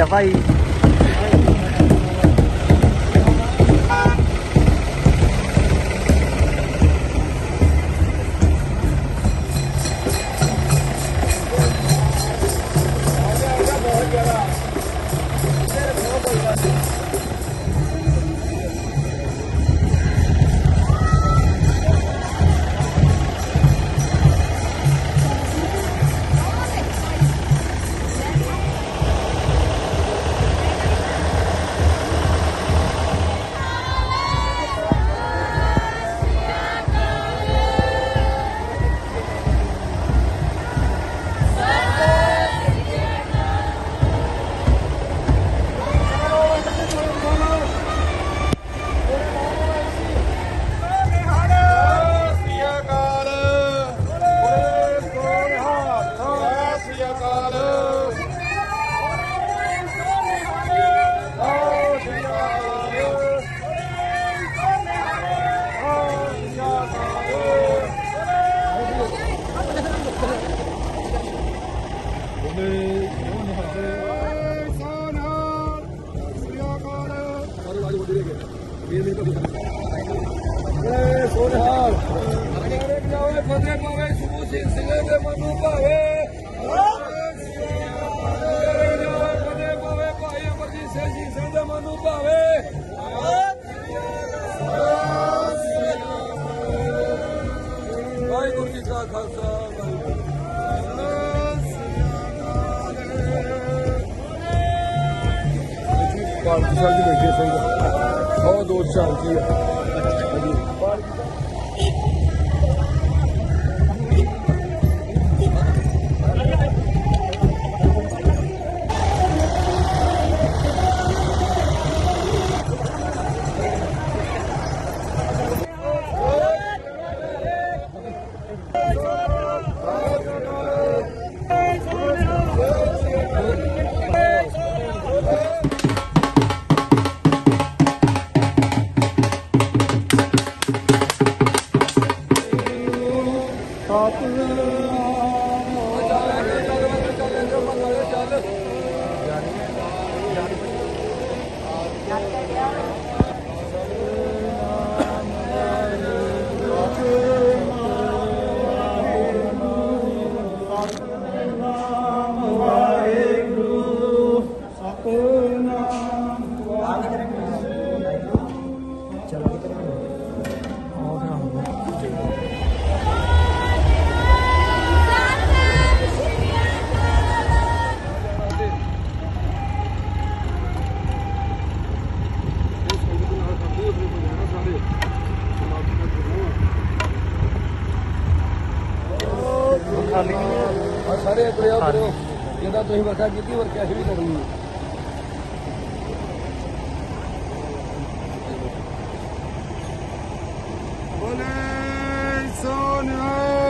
ਵੱਡਾ ਭਾਈ ਸੋਨਹਾਲ ਅਗਰੇ ਜਾਵੇ ਫਤਿਹ ਸਿੰਘ ਸਿੰਘ ਦੇ ਮਨੂ ਭਾਵੇ। ਫਤਿਹ ਪਾਵੇ ਭਾਈ ਅਮਰਜੀਤ ਸਿੰਘ ਜੀ ਸਿੰਘ ਦੇ ਮਨੂ ਭਾਵੇ ਵਾਹਿਗੁਰੂ ਜੀ ਕਾ ਖਾਲਸਾ ਵਾਹਿਗੁਰੂ ਪਾਲਕੀ ਸਾਹਿਬ ਜੀ ਬੈਠੇ ਸਿੰਘ। ਬਹੁਤ ਦੋ ਸ਼ਾਂਤੀ ਹੈ। ਆ ਸਾਰੇ ਤੁਰਿਆ ਕਰੋ ਜਿਹਦਾ ਤੁਸੀਂ ਵਰਖਾ ਕੀਤੀ ਵਰਖਾ ਅਸੀਂ ਵੀ ਕਰਨੀ ਹੈ। ਬੋਲੇ, ਸੋਨਿਆ।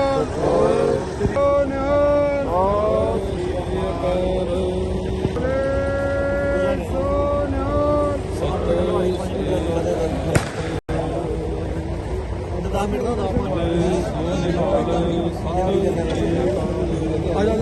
ਬੜੇ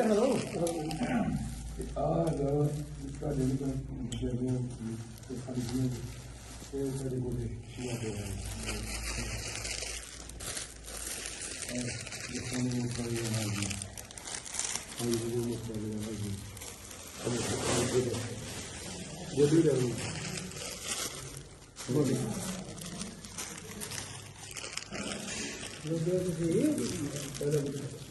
Kita tahu. Ada kita jadi kan jadi kali ini saya tadi boleh siapa yang Kita mau pergi lagi. Kami juga mau pergi lagi. Kami pergi lagi. Jadi dari boleh. Jadi dari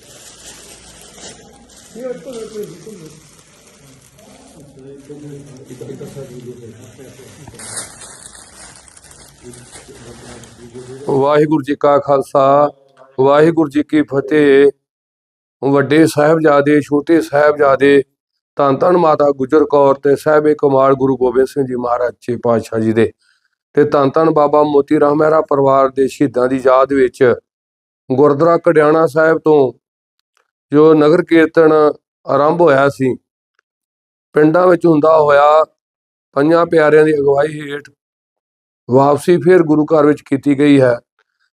ਨਹੀਂ ਕਰਦਾ ਜੀ ਜਲਦੀ ਰਹੋ ਬੋਲੀ ਇਹ ਅੱਛਾ ਲੱਗਦਾ ਹੈ ਵਾਹਿਗੁਰੂ ਜੀ ਕਾ ਖਾਲਸਾ, ਵਾਹਿਗੁਰੂ ਜੀ ਕੀ ਫਤਿਹ। ਵੱਡੇ ਸਾਹਿਬਜ਼ਾਦੇ, ਛੋਟੇ ਸਾਹਿਬਜ਼ਾਦੇ, ਧੰਨ ਧੰਨ ਮਾਤਾ ਗੁਜਰ ਕੌਰ ਤੇ ਸਾਹਿਬੇ ਕਮਾਲ ਗੁਰੂ ਗੋਬਿੰਦ ਸਿੰਘ ਜੀ ਮਹਾਰਾਜ ਜੀ ਪਾਤਸ਼ਾਹ ਜੀ ਦੇ ਤੇ ਧੰਨ ਧੰਨ ਬਾਬਾ ਮੋਤੀ ਰਾਮ ਮਹਿਰਾ ਪਰਿਵਾਰ ਦੇ ਸ਼ਹੀਦਾਂ ਦੀ ਯਾਦ ਵਿੱਚ ਗੁਰਦੁਆਰਾ ਕੜਿਆਣਾ ਸਾਹਿਬ ਤੋਂ ਜੋ ਨਗਰ ਕੀਰਤਨ ਆਰੰਭ ਹੋਇਆ ਸੀ, ਪਿੰਡਾਂ ਵਿੱਚ ਹੁੰਦਾ ਹੋਇਆ ਪੰਜਾਂ ਪਿਆਰਿਆਂ ਦੀ ਅਗਵਾਈ ਹੇਠ ਵਾਪਸੀ ਫਿਰ ਗੁਰੂ ਘਰ ਵਿੱਚ ਕੀਤੀ ਗਈ ਹੈ।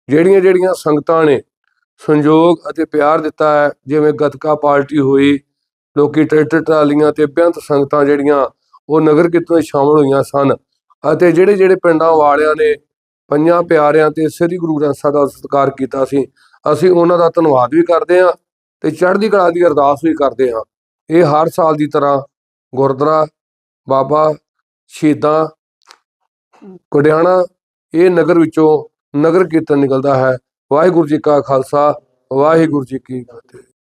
ਜਿਹੜੀਆਂ ਜਿਹੜੀਆਂ ਸੰਗਤਾਂ ਨੇ ਸੰਯੋਗ ਅਤੇ ਪਿਆਰ ਦਿੱਤਾ ਹੈ, ਜਿਵੇਂ ਗਤਕਾ ਪਾਰਟੀ ਹੋਈ, ਲੋਕੀ ਟਰੈਕਟਰ ਟਰਾਲੀਆਂ ਤੇ ਬੇਅੰਤ ਸੰਗਤਾਂ ਜਿਹੜੀਆਂ ਉਹ ਨਗਰ ਕੀਰਤਨ ਵਿੱਚ ਸ਼ਾਮਲ ਹੋਈਆਂ ਸਨ ਅਤੇ ਜਿਹੜੇ ਜਿਹੜੇ ਪਿੰਡਾਂ ਵਾਲਿਆਂ ਨੇ ਪੰਜਾਂ ਪਿਆਰਿਆਂ ਤੇ ਸ੍ਰੀ ਗੁਰੂ ਗ੍ਰੰਥ ਸਾਹਿਬ ਦਾ ਸਤਿਕਾਰ ਕੀਤਾ ਸੀ, ਅਸੀਂ ਉਹਨਾਂ ਦਾ ਧੰਨਵਾਦ ਵੀ ਕਰਦੇ ਹਾਂ ਤੇ ਚੜ੍ਹਦੀ ਕਲਾ ਦੀ ਅਰਦਾਸ ਵੀ ਕਰਦੇ ਹਾਂ। ਇਹ ਹਰ ਸਾਲ ਦੀ ਤਰ੍ਹਾਂ ਗੁਰਦੁਆਰਾ ਬਾਬਾ ਸ਼ਹੀਦਾਂ ਕੁੜਿਆਣਾ ਇਹ ਨਗਰ ਵਿੱਚੋਂ ਨਗਰ ਕੀਰਤਨ ਨਿਕਲਦਾ ਹੈ। ਵਾਹਿਗੁਰੂ ਜੀ ਕਾ ਖਾਲਸਾ, ਵਾਹਿਗੁਰੂ ਜੀ ਕੀ ਫਤਿਹ।